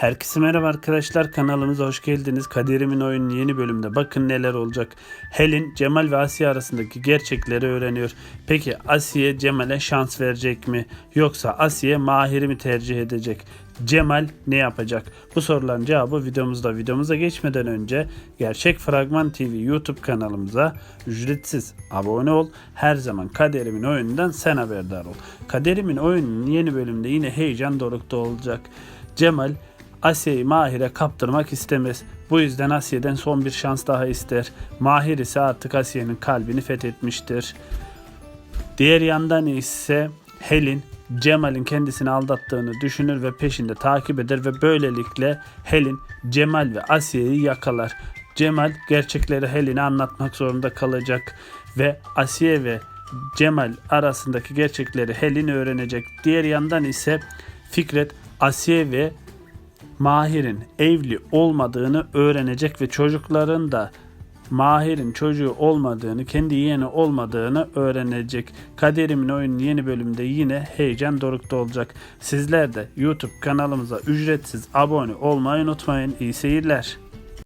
Herkese merhaba arkadaşlar kanalımıza hoş geldiniz. Kaderimin oyunun yeni bölümde bakın neler olacak. Helin Cemal ve Asiye arasındaki gerçekleri öğreniyor. Peki Asiye Cemal'e şans verecek mi? Yoksa Asiye Mahir'i mi tercih edecek? Cemal ne yapacak? Bu soruların cevabı videomuzda. Videomuza geçmeden önce Gerçek Fragman TV YouTube kanalımıza ücretsiz abone ol. Her zaman Kaderimin oyunundan sen haberdar ol. Kaderimin oyununun yeni bölümde yine heyecan dorukta olacak. Cemal Asiye'yi Mahir'e kaptırmak istemez. Bu yüzden Asiye'den son bir şans daha ister. Mahir ise artık Asiye'nin kalbini fethetmiştir. Diğer yandan ise Helin Cemal'in kendisini aldattığını düşünür ve peşinde takip eder ve böylelikle Helin Cemal ve Asiye'yi yakalar. Cemal gerçekleri Helin'e anlatmak zorunda kalacak ve Asiye ve Cemal arasındaki gerçekleri Helin öğrenecek. Diğer yandan ise Fikret Asiye ve Mahir'in evli olmadığını öğrenecek ve çocukların da Mahir'in çocuğu olmadığını, kendi yeğeni olmadığını öğrenecek. Kaderimin oyunun yeni bölümde yine heyecan dorukta olacak. Sizler de YouTube kanalımıza ücretsiz abone olmayı unutmayın. İyi seyirler.